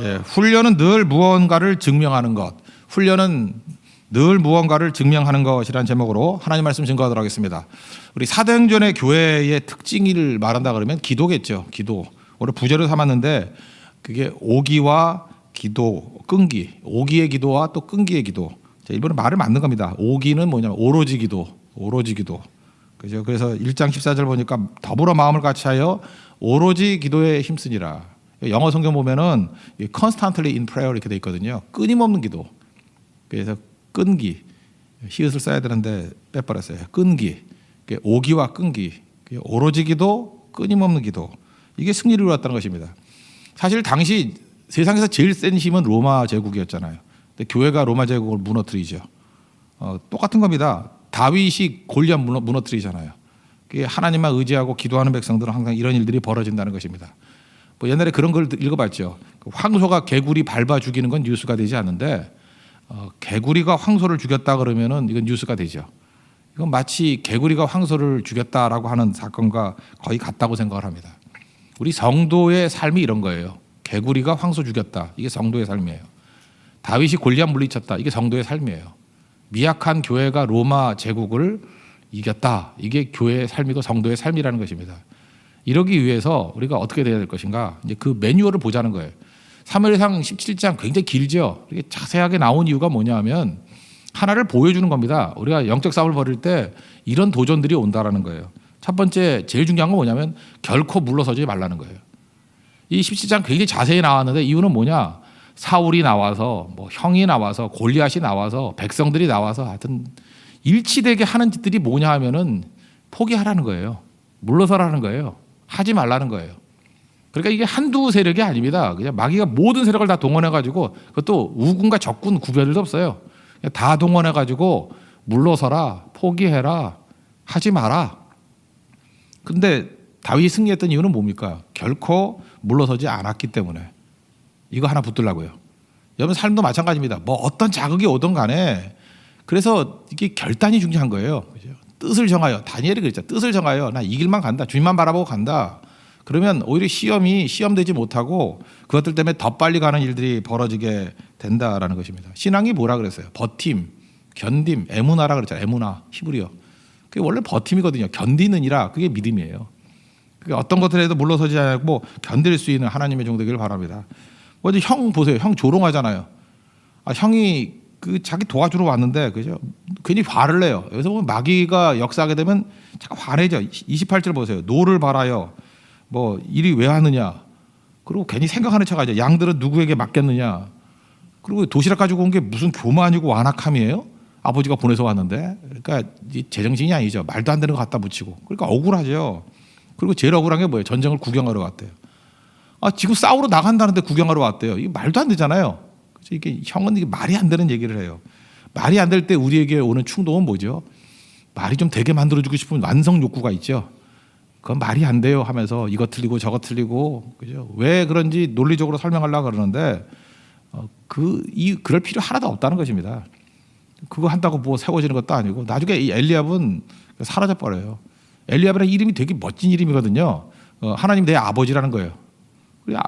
예, 훈련은 늘 무언가를 증명하는 것. 훈련은 늘 무언가를 증명하는 것이라는 제목으로 하나님 말씀 증거하도록 하겠습니다. 우리 사도행전의 교회의 특징을 말한다 그러면 기도겠죠. 기도. 오늘 부제를 삼았는데 그게 오기와 기도, 끈기. 오기의 기도와 또 끈기의 기도. 자, 일본은 말을 맞는 겁니다. 오기는 뭐냐면 오로지 기도, 오로지 기도. 그죠? 그래서 1장 14절 보니까 더불어 마음을 같이 하여 오로지 기도에 힘쓰니라. 영어 성경 보면은 이 constantly in prayer 이렇게 돼 있거든요. 끊임없는 기도. 그래서 끈기 히읗을 써야 되는데 빼버렸어요. 끈기. 오기와 끈기. 오로지 기도, 끊임없는 기도. 이게 승리를 이루었다는 것입니다. 사실 당시 세상에서 제일 센 힘은 로마 제국이었잖아요. 근데 교회가 로마 제국을 무너뜨리죠. 어, 똑같은 겁니다. 다윗이 골리앗 무너, 무너뜨리잖아요. 하나님만 의지하고 기도하는 백성들은 항상 이런 일들이 벌어진다는 것입니다. 뭐 옛날에 그런 걸 읽어봤죠. 그 황소가 개구리 밟아 죽이는 건 뉴스가 되지 않는데 어, 개구리가 황소를 죽였다 그러면은 이건 뉴스가 되죠. 이건 마치 개구리가 황소를 죽였다라고 하는 사건과 거의 같다고 생각을 합니다. 우리 성도의 삶이 이런 거예요. 개구리가 황소 죽였다. 이게 성도의 삶이에요. 다윗이 골리앗 물리쳤다. 이게 성도의 삶이에요. 미약한 교회가 로마 제국을 이겼다. 이게 교회의 삶이고 성도의 삶이라는 것입니다. 이러기 위해서 우리가 어떻게 돼야 될 것인가? 이제 그 매뉴얼을 보자는 거예요. 사무엘상 17장 굉장히 길죠. 이게 자세하게 나온 이유가 뭐냐하면 하나를 보여주는 겁니다. 우리가 영적 싸움을 벌일 때 이런 도전들이 온다라는 거예요. 첫 번째 제일 중요한 건 뭐냐면 결코 물러서지 말라는 거예요. 이 17장 굉장히 자세히 나왔는데 이유는 뭐냐? 사울이 나와서 뭐 형이 나와서 골리앗이 나와서 백성들이 나와서 하여튼 일치되게 하는 짓들이 뭐냐 하면은 포기하라는 거예요. 물러서라는 거예요. 하지 말라는 거예요. 그러니까 이게 한두 세력이 아닙니다. 그냥 마귀가 모든 세력을 다 동원해 가지고 그것도 우군과 적군 구별도 없어요. 다 동원해 가지고 물러서라, 포기해라, 하지 마라. 근데 다윗이 승리했던 이유는 뭡니까? 결코 물러서지 않았기 때문에 이거 하나 붙들라고요. 여러분 삶도 마찬가지입니다. 뭐 어떤 자극이 오든 간에 그래서 이게 결단이 중요한 거예요. 그죠? 뜻을 정하여 다니엘이 그랬죠. 뜻을 정하여 나 이 길만 간다. 주님만 바라보고 간다. 그러면 오히려 시험이 시험되지 못하고 그것들 때문에 더 빨리 가는 일들이 벌어지게 된다라는 것입니다. 신앙이 뭐라 그랬어요? 버팀, 견딤, 에무나라 그랬잖아요. 에무나 히브리어. 그게 원래 버팀이거든요. 견디는이라 그게 믿음이에요. 그게 어떤 것들에도 물러서지 않고 견딜 수 있는 하나님의 종되기를 바랍니다. 어제 형 보세요. 형 조롱하잖아요. 아, 형이 그 자기 도와주러 왔는데 그죠? 괜히 화를 내요. 여기서 보면 마귀가 역사하게 되면 자꾸 화내죠. 28절 보세요. 노를 바라요. 뭐 일이 왜 하느냐. 그리고 괜히 생각하는 척하죠. 양들은 누구에게 맡겼느냐. 그리고 도시락 가지고 온 게 무슨 교만이고 완악함이에요? 아버지가 보내서 왔는데. 그러니까 이 제정신이 아니죠. 말도 안 되는 거 갖다 붙이고. 그러니까 억울하죠. 그리고 제일 억울한 게 뭐예요? 전쟁을 구경하러 왔대요. 아, 지금 싸우러 나간다는데 구경하러 왔대요. 이게 말도 안 되잖아요. 이게 형은 이게 말이 안 되는 얘기를 해요. 말이 안 될 때 우리에게 오는 충동은 뭐죠? 말이 좀 되게 만들어주고 싶은 완성 욕구가 있죠. 그건 말이 안 돼요 하면서 이거 틀리고 저거 틀리고 그죠? 왜 그런지 논리적으로 설명하려고 그러는데 어, 그이 그럴 필요 하나도 없다는 것입니다. 그거 한다고 뭐 세워지는 것도 아니고 나중에 이 엘리압은 사라져 버려요. 엘리압이라는 이름이 되게 멋진 이름이거든요. 어, 하나님 내 아버지라는 거예요.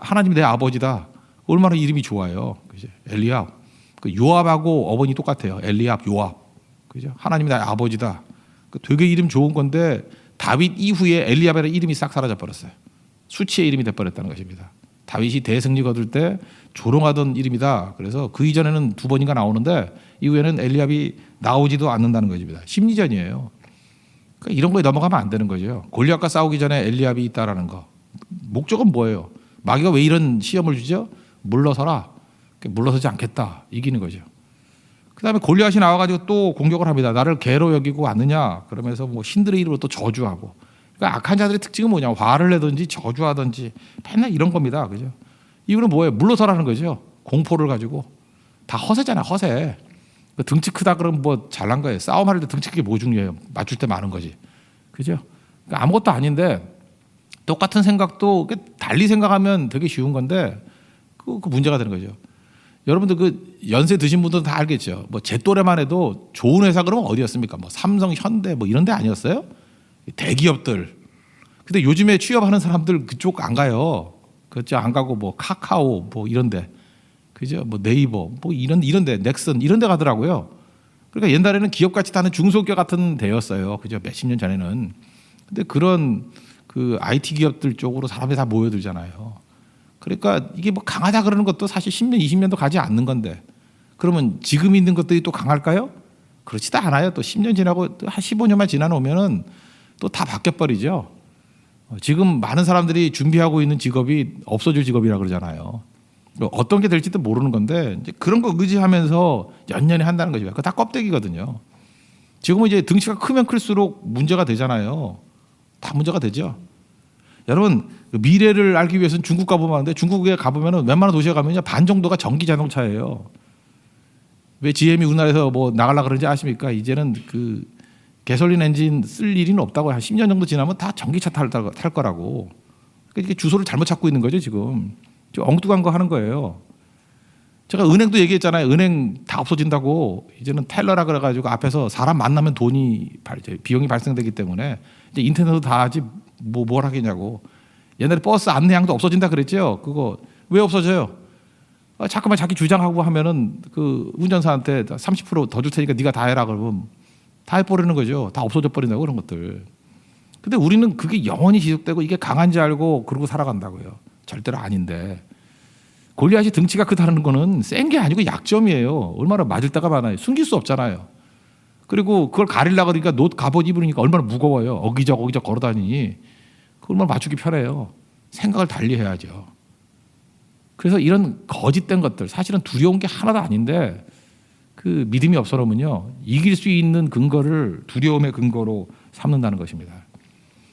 하나님 내 아버지다. 얼마나 이름이 좋아요. 그죠? 엘리압. 그 요압하고 어머니 똑같아요. 엘리압, 요압. 그죠? 하나님 내 아버지다. 그 되게 이름 좋은 건데 다윗 이후에 엘리압이라는 이름이 싹 사라져 버렸어요. 수치의 이름이 돼 버렸다는 것입니다. 다윗이 대승리 거둘 때 조롱하던 이름이다. 그래서 그 이전에는 두 번인가 나오는데 이후에는 엘리압이 나오지도 않는다는 것입니다. 심리전이에요. 그러니까 이런 거에 넘어가면 안 되는 거죠. 골리앗과 싸우기 전에 엘리압이 있다라는 거. 목적은 뭐예요? 마귀가 왜 이런 시험을 주죠? 물러서라. 물러서지 않겠다. 이기는 거죠. 그 다음에 골리앗이 나와가지고 또 공격을 합니다. 나를 개로 여기고 왔느냐? 그러면서 뭐 신들의 이름으로 또 저주하고. 그러니까 악한 자들의 특징은 뭐냐? 화를 내든지 저주하든지 맨날 이런 겁니다. 그죠? 이유는 뭐예요? 물러서라는 거죠. 공포를 가지고 다 허세잖아. 허세. 그 등치 크다 그러면 뭐 잘난 거예요. 싸움할 때 등치 크게 뭐 중요해요? 맞출 때 많은 거지. 그죠? 그러니까 아무것도 아닌데 똑같은 생각도 달리 생각하면 되게 쉬운 건데 그, 그 문제가 되는 거죠. 여러분들 그 연세 드신 분들은 다 알겠죠. 뭐 제 또래만 해도 좋은 회사 그러면 어디였습니까? 뭐 삼성, 현대 뭐 이런 데 아니었어요? 대기업들. 근데 요즘에 취업하는 사람들 그쪽 안 가요. 그죠 안 가고 뭐 카카오 뭐 이런 데 그죠 뭐 네이버 뭐 이런 이런 데 넥슨 이런 데 가더라고요. 그러니까 옛날에는 기업 같이 다는 중소기업 같은 데였어요. 그죠 몇십 년 전에는. 근데 그런 그 IT 기업들 쪽으로 사람들이 다 모여들잖아요. 그러니까 이게 뭐 강하다 그러는 것도 사실 10년, 20년도 가지 않는 건데 그러면 지금 있는 것들이 또 강할까요? 그렇지도 않아요. 또 10년 지나고 또 한 15년만 지나놓으면은 또 다 바뀌어버리죠. 어, 지금 많은 사람들이 준비하고 있는 직업이 없어질 직업이라 그러잖아요. 어떤 게 될지도 모르는 건데 그런 거 의지하면서 연년에 한다는 거죠. 그거 다 껍데기거든요. 지금은 이제 등치가 크면 클수록 문제가 되잖아요. 다 문제가 되죠. 여러분 그 미래를 알기 위해서는 중국 가보면 하는데 중국에 가보면은 웬만한 도시에 가면요 반 정도가 전기 자동차예요. 왜 GM이 우리나라에서 뭐 나가려 그러는지 아십니까? 이제는 그 개솔린 엔진 쓸 일은 없다고 한 10년 정도 지나면 다 전기차 탈, 탈 거라고. 그러니까 주소를 잘못 찾고 있는 거죠 지금. 좀 엉뚱한 거 하는 거예요. 제가 은행도 얘기했잖아요. 은행 다 없어진다고 이제는 텔러라 그래가지고 앞에서 사람 만나면 돈이 발- 비용이 발생되기 때문에 이제 인터넷으로 다 하지 뭐 뭘 하겠냐고. 옛날에 버스 안내양도 없어진다 그랬죠. 그거 왜 없어져요? 아, 잠깐만 자기 주장하고 하면은 그 운전사한테 30%더 줄 테니까 네가 다 해라 그러면 다 해버리는 거죠. 다 없어져 버린다고 그런 것들. 근데 우리는 그게 영원히 지속되고 이게 강한 지 알고 그러고 살아간다고요. 절대로 아닌데. 골리앗이 등치가 크다는 거는 센 게 아니고 약점이에요. 얼마나 맞을 때가 많아요. 숨길 수 없잖아요. 그리고 그걸 가리려 그러니까 옷 갑옷 입으니까 얼마나 무거워요. 어기적 어기적 걸어다니니 그 얼마나 맞추기 편해요. 생각을 달리 해야죠. 그래서 이런 거짓된 것들 사실은 두려운 게 하나도 아닌데 그 믿음이 없어놓으면요 이길 수 있는 근거를 두려움의 근거로 삼는다는 것입니다.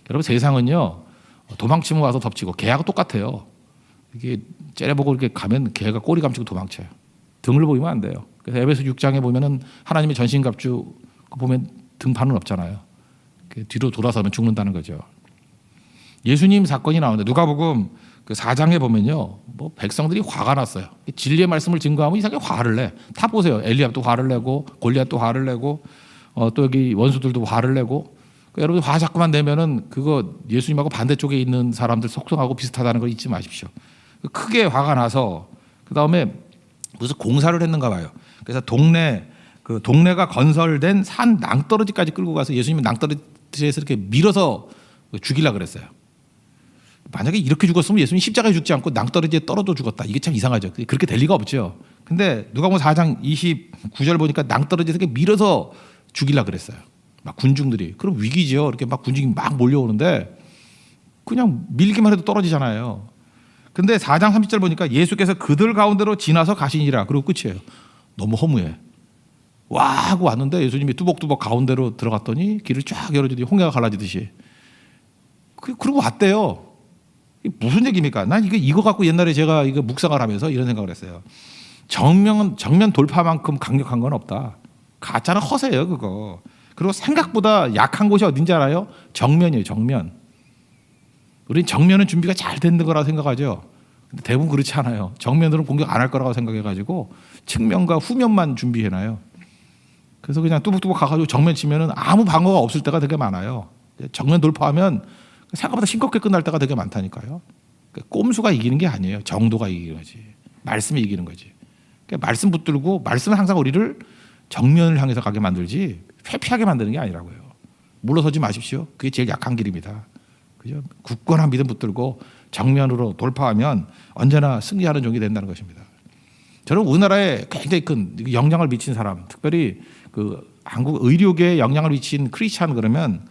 여러분 세상은요 도망치면 와서 덮치고 개하고 똑같아요. 이게 째려보고 이렇게 가면 개가 꼬리 감추고 도망쳐요. 등을 보이면 안 돼요. 그래서 에베소 6장에 보면은 하나님의 전신갑주 보면 등판은 없잖아요. 그 뒤로 돌아서면 죽는다는 거죠. 예수님 사건이 나오는데 누가복음 그 4장에 보면요. 뭐 백성들이 화가 났어요. 진리의 말씀을 증거하면 이상하게 화를 내. 다 보세요. 엘리압도 화를 내고 골리앗도 화를 내고 어, 또 여기 원수들도 화를 내고 그 여러분 화 자꾸만 내면은 그거 예수님하고 반대쪽에 있는 사람들 속성하고 비슷하다는 걸 잊지 마십시오. 크게 화가 나서 그 다음에 무슨 공사를 했는가 봐요. 그래서 동네 그 동네가 건설된 산 낭떠러지까지 끌고 가서 예수님이 낭떠러지에서 이렇게 밀어서 죽이려 그랬어요. 만약에 이렇게 죽었으면 예수님 십자가에 죽지 않고 낭떠러지에 떨어져 죽었다. 이게 참 이상하죠. 그렇게 될 리가 없죠. 근데 누가 보면 4장 29절 보니까 낭떠러지에서 이렇게 밀어서 죽이려 그랬어요. 막 군중들이. 그럼 위기죠. 이렇게 막 군중이 막 몰려오는데 그냥 밀기만 해도 떨어지잖아요. 근데 4장 30절 보니까 예수께서 그들 가운데로 지나서 가시니라. 그리고 끝이에요. 너무 허무해. 와 하고 왔는데 예수님이 뚜벅뚜벅 가운데로 들어갔더니 길을 쫙 열어주더니 홍해가 갈라지듯이. 그, 그리고 왔대요. 무슨 얘기입니까? 난 이거 이거 갖고 옛날에 제가 이거 묵상을 하면서 이런 생각을 했어요. 정면 정면 돌파만큼 강력한 건 없다. 가짜는 허세예요, 그거. 그리고 생각보다 약한 곳이 어딘지 알아요? 정면이에요, 정면. 우린 정면은 준비가 잘 되는 거라고 생각하죠. 대부분 그렇지 않아요. 정면으로 공격 안 할 거라고 생각해가지고 측면과 후면만 준비해놔요. 그래서 그냥 뚜벅뚜벅 가가지고 정면 치면은 아무 방어가 없을 때가 되게 많아요. 정면 돌파하면 생각보다 싱겁게 끝날 때가 되게 많다니까요. 그러니까 꼼수가 이기는 게 아니에요. 정도가 이기는 거지. 말씀이 이기는 거지. 그러니까 말씀 붙들고 말씀은 항상 우리를 정면을 향해서 가게 만들지 회피하게 만드는 게 아니라고요. 물러서지 마십시오. 그게 제일 약한 길입니다. 그죠? 굳건한 믿음 붙들고 정면으로 돌파하면 언제나 승리하는 종이 된다는 것입니다. 저는 우리나라에 굉장히 큰 영향을 미친 사람, 특별히 그 한국 의료계에 영향을 미친 크리스찬 그러면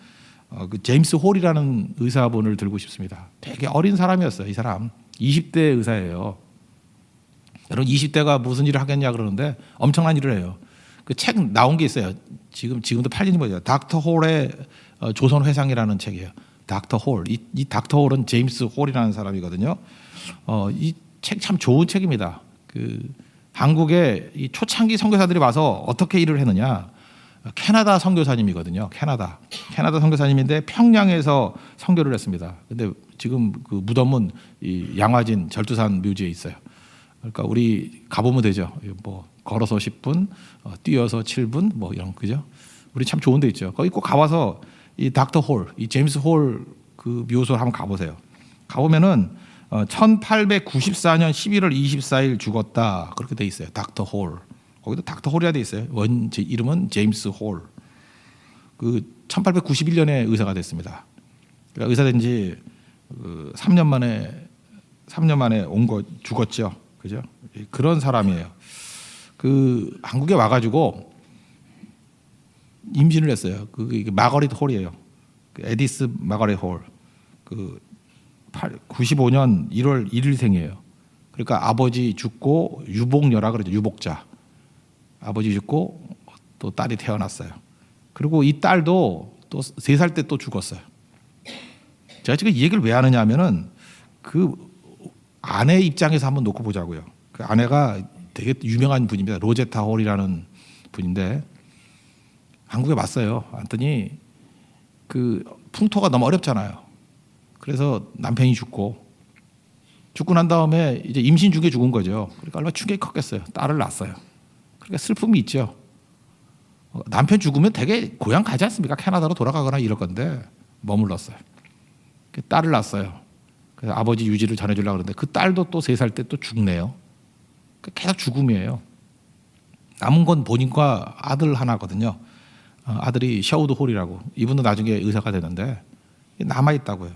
어, 그 제임스 홀이라는 의사분을 들고 싶습니다. 되게 어린 사람이었어요. 이 사람 20대 의사예요. 여러분 20대가 무슨 일을 하겠냐 그러는데 엄청난 일을 해요. 그 책 나온 게 있어요. 지금 지금도 팔리는 거죠. 닥터 홀의 어, 조선 회상이라는 책이에요. 닥터 홀. 이, 이 닥터 홀은 제임스 홀이라는 사람이거든요. 어, 이 책 참 좋은 책입니다. 그 한국에 이 초창기 선교사들이 와서 어떻게 일을 했느냐. 캐나다 선교사님이거든요. 캐나다. 캐나다 선교사님인데 평양에서 선교를 했습니다. 근데 지금 그 무덤은 이 양화진 절두산 묘지에 있어요. 그러니까 우리 가보면 되죠. 뭐 걸어서 10분, 어, 뛰어서 7분, 뭐 이런 그죠? 우리 참 좋은 데 있죠. 거기 꼭 가봐서 이 닥터 홀, 이 제임스 홀 그 묘소를 한번 가보세요. 가보면은 어, 1894년 11월 24일 죽었다 그렇게 돼 있어요. 닥터 홀. 거기도 닥터 홀이라 돼 있어요. 원제 이름은 제임스 홀. 그 1891년에 의사가 됐습니다. 그러니까 의사 된지 그 3년 만에 3년 만에 온 거 죽었죠. 그죠? 그런 사람이에요. 그 한국에 와가지고 임신을 했어요. 그 이게 마거릿 홀이에요. 그 에디스 마거릿 홀. 그 8, 95년 1월 1일 생이에요. 그러니까 아버지 죽고 유복녀라 그러죠. 유복자. 아버지 죽고 또 딸이 태어났어요. 그리고 이 딸도 또세살때 또 죽었어요. 제가 지금 이 얘기를 왜 하느냐 하면은 그 아내 입장에서 한번 놓고 보자고요. 그 아내가 되게 유명한 분입니다. 로제타 홀이라는 분인데 한국에 왔어요. 왔더니 그 풍토가 너무 어렵잖아요. 그래서 남편이 죽고 죽고 난 다음에 이제 임신 중에 죽은 거죠. 그러니까 얼마나 충격이 컸겠어요. 딸을 낳았어요. 그러니까 슬픔이 있죠. 어, 남편 죽으면 되게 고향 가지 않습니까? 캐나다로 돌아가거나 이럴 건데 머물렀어요. 그 딸을 낳았어요. 그래서 아버지 유지를 전해주려고 그러는데 그 딸도 또 세 살 때 또 죽네요. 그 계속 죽음이에요. 남은 건 본인과 아들 하나거든요. 어, 아들이 샤우드 홀이라고 이분도 나중에 의사가 되는데 남아 있다고요.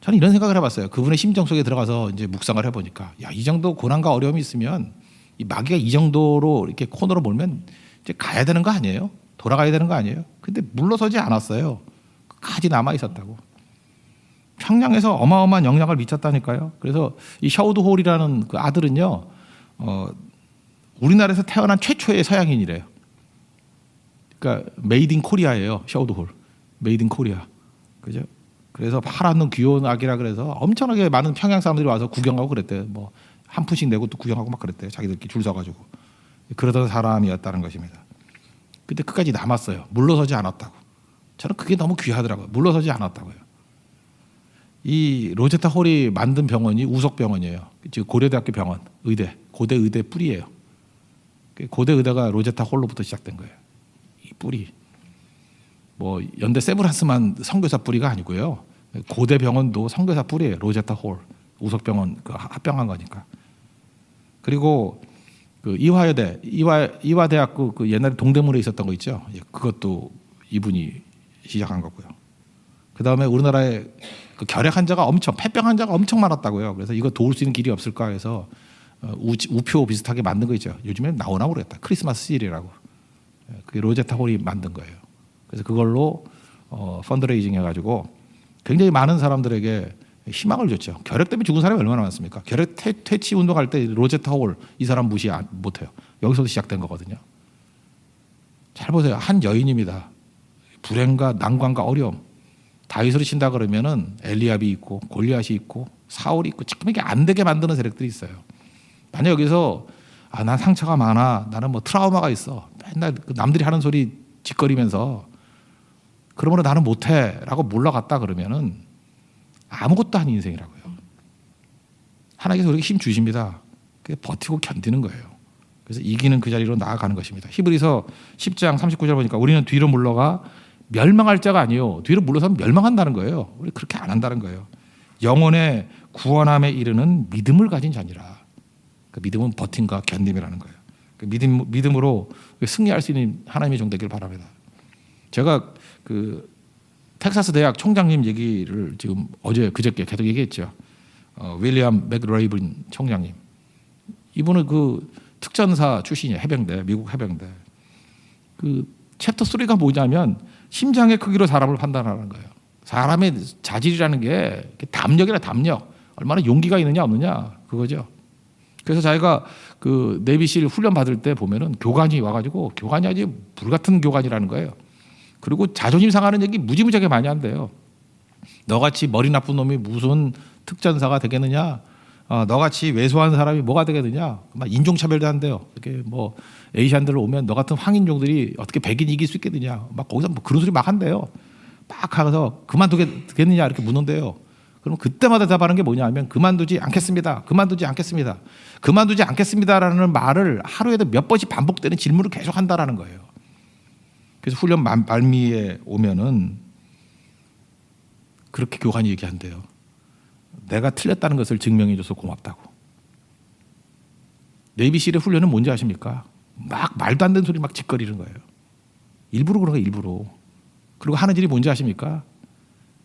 저는 이런 생각을 해봤어요. 그분의 심정 속에 들어가서 이제 묵상을 해보니까 야 이 정도 고난과 어려움이 있으면 이 마귀가 이 정도로 이렇게 코너로 몰면 이제 가야 되는 거 아니에요? 돌아가야 되는 거 아니에요? 근데 물러서지 않았어요. 끝까지 남아 있었다고. 평양에서 어마어마한 영향을 미쳤다니까요. 그래서 이 샤우드 홀이라는 그 아들은요, 어, 우리나라에서 태어난 최초의 서양인이래요. 그러니까 메이드 인 코리아예요. 샤우드 홀. 메이드 인 코리아. 그죠? 그래서 파란 눈 귀여운 아기라 그래서 엄청나게 많은 평양 사람들이 와서 구경하고 그랬대요. 뭐한 푼씩 내고 또 구경하고 막 그랬대요. 자기들끼리 줄 서가지고 그러던 사람이었다는 것입니다. 근데 끝까지 남았어요. 물러서지 않았다고. 저는 그게 너무 귀하더라고요. 물러서지 않았다고요. 이 로제타 홀이 만든 병원이 우석 병원이에요. 지금 고려대학교 병원, 의대, 고대 의대 뿌리예요. 그 고대 의대가 로제타 홀로부터 시작된 거예요. 이 뿌리. 뭐 연대 세브란스만 선교사 뿌리가 아니고요. 고대 병원도 선교사 뿌리예요. 로제타 홀, 우석병원 그 합병한 거니까. 그리고 그 이화여대, 이화 이화대학교 그 옛날에 동대문에 있었던 거 있죠. 예, 그것도 이분이 시작한 거고요. 그 다음에 우리나라에 그 결핵 환자가 엄청 폐병 환자가 엄청 많았다고요. 그래서 이거 도울 수 있는 길이 없을까 해서 어, 우, 우표 비슷하게 만든 거 있죠. 요즘에 나오나 모르겠다. 크리스마스 시리라고. 예, 그게 로제타 홀이 만든 거예요. 그래서 그걸로 어, 펀드레이징 해가지고 굉장히 많은 사람들에게 희망을 줬죠. 결핵 때문에 죽은 사람이 얼마나 많습니까? 결핵 퇴, 퇴치 운동할 때 로제타 홀 이 사람 무시 안- 못해요. 여기서도 시작된 거거든요. 잘 보세요. 한 여인입니다. 불행과 난관과 어려움. 다윗을 친다 그러면은 엘리압이 있고 골리앗이 있고 사울이 있고 지금 이게 안 되게 만드는 세력들이 있어요. 만약 여기서 아, 난 상처가 많아. 나는 뭐 트라우마가 있어. 맨날 그 남들이 하는 소리 짓거리면서 그러므로 나는 못해라고 몰라갔다 그러면은 아무것도 아닌 인생이라고요. 하나님께서 우리에게 힘 주십니다. 버티고 견디는 거예요. 그래서 이기는 그 자리로 나아가는 것입니다. 히브리서 10장 39절 보니까 우리는 뒤로 물러가 멸망할 자가 아니요 뒤로 물러서면 멸망한다는 거예요. 우리 그렇게 안 한다는 거예요. 영혼의 구원함에 이르는 믿음을 가진 자니라. 그 믿음은 버팀과 견딤이라는 거예요. 그 믿음 믿음으로 승리할 수 있는 하나님의 종 되길 바랍니다. 제가 그 텍사스 대학 총장님 얘기를 지금 어제 그저께 계속 얘기했죠. 어, 윌리엄 맥레이븐 총장님. 이분은 그 특전사 출신이에요. 해병대, 미국 해병대. 그 챕터 3가 뭐냐면 심장의 크기로 사람을 판단하는 거예요. 사람의 자질이라는 게 담력이라 담력. 얼마나 용기가 있느냐 없느냐 그거죠. 그래서 자기가 그 내비실 훈련 받을 때 보면은 교관이 와가지고 교관이 아주 불같은 교관이라는 거예요. 그리고 자존심 상하는 얘기 무지무지하게 많이 한대요. 너같이 머리 나쁜 놈이 무슨 특전사가 되겠느냐? 어, 너같이 왜소한 사람이 뭐가 되겠느냐? 막 인종차별도 한대요. 이렇게 뭐 에이시안들 오면 너 같은 황인종들이 어떻게 백인 이길 수 있겠느냐? 막 거기서 뭐 그런 소리 막 한대요. 막 하면서 그만두겠느냐 이렇게 묻는데요. 그럼 그때마다 답하는 게 뭐냐면 그만두지 않겠습니다. 그만두지 않겠습니다. 그만두지 않겠습니다라는 말을 하루에도 몇 번씩 반복되는 질문을 계속 한다라는 거예요. 그래서 훈련 말- 말미에 오면은 그렇게 교관이 얘기한대요. 내가 틀렸다는 것을 증명해줘서 고맙다고. 네이비실의 훈련은 뭔지 아십니까? 막 말도 안 되는 소리 막 짓거리는 거예요. 일부러 그런 거예요, 일부러. 그리고 하는 일이 뭔지 아십니까?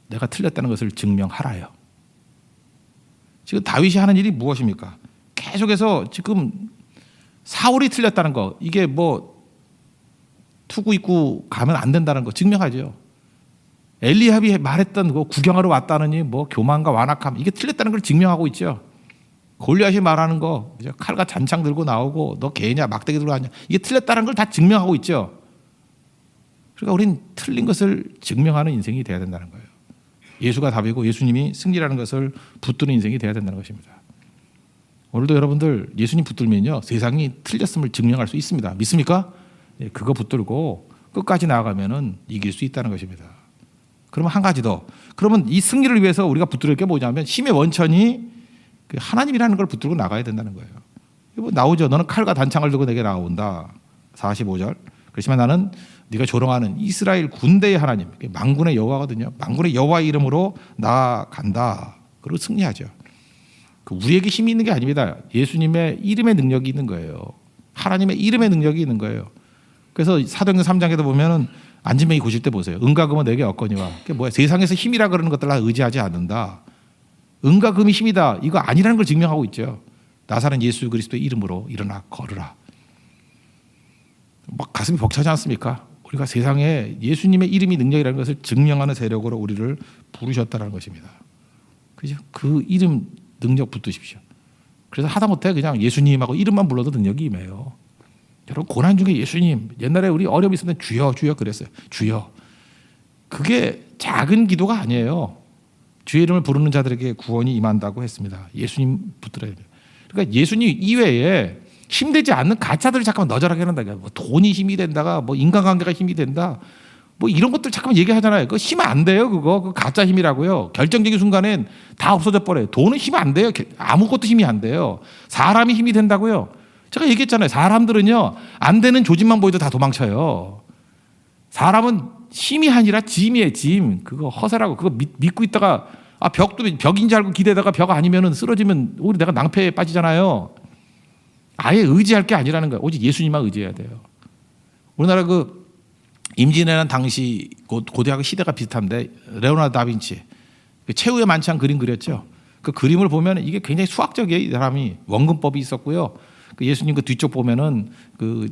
내가 틀렸다는 것을 증명하라요. 지금 다윗이 하는 일이 무엇입니까? 계속해서 지금 사울이 틀렸다는 거 이게 뭐 투구 입고 가면 안 된다는 거 증명하죠. 엘리압이 말했던 거 구경하러 왔다느니 뭐 교만과 완악함 이게 틀렸다는 걸 증명하고 있죠. 골리앗이 말하는 거? 칼과 잔창 들고 나오고 너 개냐 막대기 들고 왔냐 이게 틀렸다는 걸 다 증명하고 있죠. 그러니까 우린 틀린 것을 증명하는 인생이 돼야 된다는 거예요. 예수가 답이고 예수님이 승리라는 것을 붙드는 인생이 돼야 된다는 것입니다. 오늘도 여러분들 예수님 붙들면요 세상이 틀렸음을 증명할 수 있습니다. 믿습니까? 예, 그거 붙들고 끝까지 나아가면은 이길 수 있다는 것입니다. 그러면 한 가지 더. 그러면 이 승리를 위해서 우리가 붙들 게 뭐냐면 힘의 원천이 그 하나님이라는 걸 붙들고 나가야 된다는 거예요. 뭐 나오죠. 너는 칼과 단창을 들고 내게 나온다. 45절. 그렇지만 나는 네가 조롱하는 이스라엘 군대의 하나님, 망군의 여호와거든요. 망군의 여호와의 이름으로 나아간다. 그리고 승리하죠. 그 우리에게 힘이 있는 게 아닙니다. 예수님의 이름의 능력이 있는 거예요. 하나님의 이름의 능력이 있는 거예요. 그래서 사도행전 3장에도 보면은 안진뱅이 고실 때 보세요. 은과 금은 내게 없거니와. 그게 뭐야? 세상에서 힘이라 그러는 것들 나 의지하지 않는다. 은과 금이 힘이다. 이거 아니라는 걸 증명하고 있죠. 나사는 예수 그리스도의 이름으로 일어나 걸으라. 막 가슴이 벅차지 않습니까? 우리가 세상에 예수님의 이름이 능력이라는 것을 증명하는 세력으로 우리를 부르셨다는 것입니다. 그죠? 그 이름 능력 붙드십시오. 그래서 하다못해 그냥 예수님하고 이름만 불러도 능력이 임해요. 여러분 고난 중에 예수님 옛날에 우리 어려움이 때 주여 주여 그랬어요. 주여. 그게 작은 기도가 아니에요. 주의 이름을 부르는 자들에게 구원이 임한다고 했습니다. 예수님 붙들어야 돼요. 그러니까 예수님 이외에 힘들지 않는 가짜들을 잠깐만 너절하게 한다. 뭐 돈이 힘이 된다가 뭐 인간관계가 힘이 된다. 뭐 이런 것들 잠깐만 얘기하잖아요. 그거 힘안 돼요. 그거 그 가짜 힘이라고요. 결정적인 순간엔 다 없어져 버려요. 돈은 힘 안 돼요. 아무것도 힘이 안 돼요. 사람이 힘이 된다고요. 제가 얘기했잖아요. 사람들은요 안 되는 조짐만 보여도 다 도망쳐요. 사람은 힘이 아니라 짐이에요. 짐. 그거 허세라고 그거 믿, 믿고 있다가 아 벽도 벽인 줄 알고 기대다가 벽 아니면은 쓰러지면 우리 내가 낭패에 빠지잖아요. 아예 의지할 게 아니라는 거예요. 오직 예수님만 의지해야 돼요. 우리나라 그 임진왜란 당시 고- 고대하고 시대가 비슷한데 레오나르도 다빈치 그 최후의 만찬 그림 그렸죠. 그 그림을 보면 이게 굉장히 수학적이에요. 이 사람이 원근법이 있었고요. 그 예수님 그 뒤쪽 보면은 그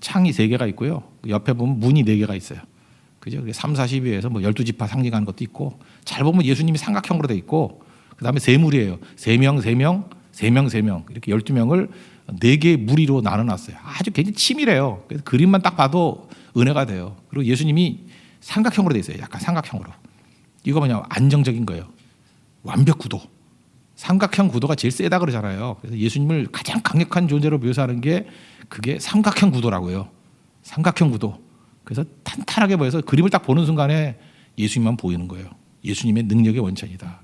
창이 세 개가 있고요. 그 옆에 보면 문이 네 개가 있어요. 그죠? 그게 3, 40위에서 뭐 12지파 상징하는 것도 있고 잘 보면 예수님이 삼각형으로 돼 있고 그다음에 세 물이에요. 세 명, 세 명, 세 명, 세 명. 이렇게 12명을 네 개의 무리로 나눠 놨어요. 아주 굉장히 치밀해요. 그래서 그림만 딱 봐도 은혜가 돼요. 그리고 예수님이 삼각형으로 돼 있어요. 약간 삼각형으로. 이거 뭐냐? 안정적인 거예요. 완벽 구도. 삼각형 구도가 제일 세다 그러잖아요. 그래서 예수님을 가장 강력한 존재로 묘사하는 게 그게 삼각형 구도라고요. 삼각형 구도. 그래서 탄탄하게 보여서 그림을 딱 보는 순간에 예수님만 보이는 거예요. 예수님의 능력의 원천이다.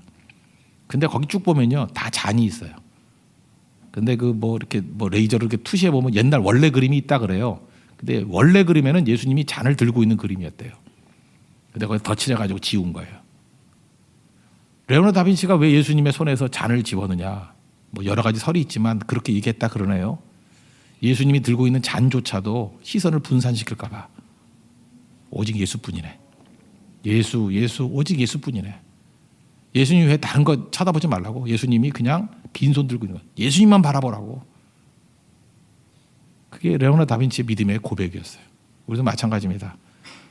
근데 거기 쭉 보면요. 다 잔이 있어요. 근데 그 뭐 이렇게 뭐 레이저를 이렇게 투시해 보면 옛날 원래 그림이 있다 그래요. 근데 원래 그림에는 예수님이 잔을 들고 있는 그림이었대요. 근데 거기 덧칠해 가지고 지운 거예요. 레오나르도 다빈치가 왜 예수님의 손에서 잔을 집어넣냐? 뭐 여러 가지 설이 있지만 그렇게 얘기했다 그러네요. 예수님이 들고 있는 잔조차도 시선을 분산시킬까 봐. 오직 예수뿐이네. 예수, 예수, 오직 예수뿐이네. 예수님 왜 다른 거 쳐다보지 말라고. 예수님이 그냥 빈손 들고 있는 거. 예수님만 바라보라고. 그게 레오나 다빈치의 믿음의 고백이었어요. 우리도 마찬가지입니다.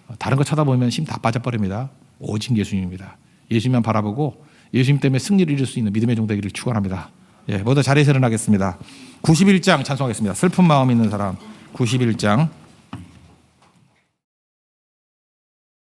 어, 다른 거 쳐다보면 힘 다 빠져버립니다. 오직 예수님입니다. 예수님만 바라보고 예수님 때문에 승리를 이룰 수 있는 믿음의 종되기를 축원합니다. 예, 모두 자리에서 일어나겠습니다. 91장 찬송하겠습니다. 슬픈 마음 있는 사람 91장